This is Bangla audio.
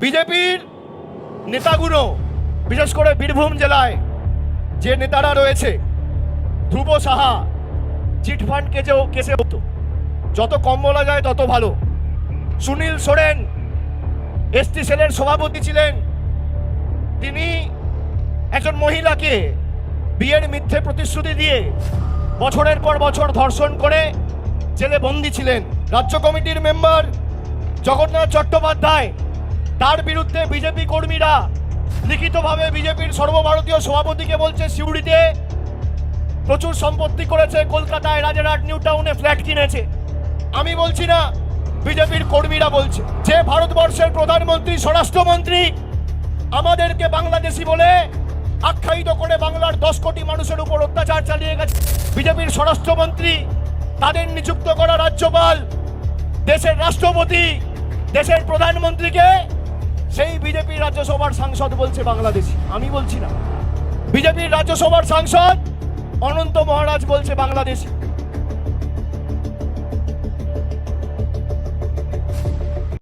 বিজেপির নেতাগুলো, বিশেষ করে বীরভূম জেলায় যে নেতারা রয়েছে, ধ্রুব সাহা চিটফান্ড কেসেও কেসে হতো যত কম বলা যায় তত ভালো। সুনীল সোরেন এসটি সেলের সভাপতি ছিলেন। তিনি একজন মহিলাকে বিয়ের মিথ্যে প্রতিশ্রুতি দিয়ে বছরের পর বছর ধর্ষণ করে জেলে বন্দি ছিলেন। রাজ্য কমিটির মেম্বার জগন্নাথ চট্টোপাধ্যায় তার বিরুদ্ধে বিজেপি কর্মীরা লিখিতভাবে বিজেপির সর্বভারতীয় সভাপতিকে বলছে, সিউড়িতে প্রচুর সম্পত্তি করেছে, কলকাতায় রাজারহাট নিউ টাউনে ফ্ল্যাট কিনেছে। আমি বলছি না, বিজেপির কর্মীরা বলছে, যে ভারতবর্ষের প্রধানমন্ত্রী, স্বরাষ্ট্রমন্ত্রী আমাদেরকে বাংলাদেশি বলে আখ্যায়িত করে বাংলার দশ কোটি মানুষের উপর অত্যাচার চালিয়ে গেছে, বিজেপির স্বরাষ্ট্রমন্ত্রী তাদের নিযুক্ত করা রাজ্যপাল, দেশের রাষ্ট্রপতি, দেশের প্রধানমন্ত্রীকে রাজ্যসভার সাংসদ বলছে বাংলাদেশি। আমি বলছি না। বিজেপির রাজ্যসভার সাংসদ অনন্ত মহারাজ বলছে বাংলাদেশি।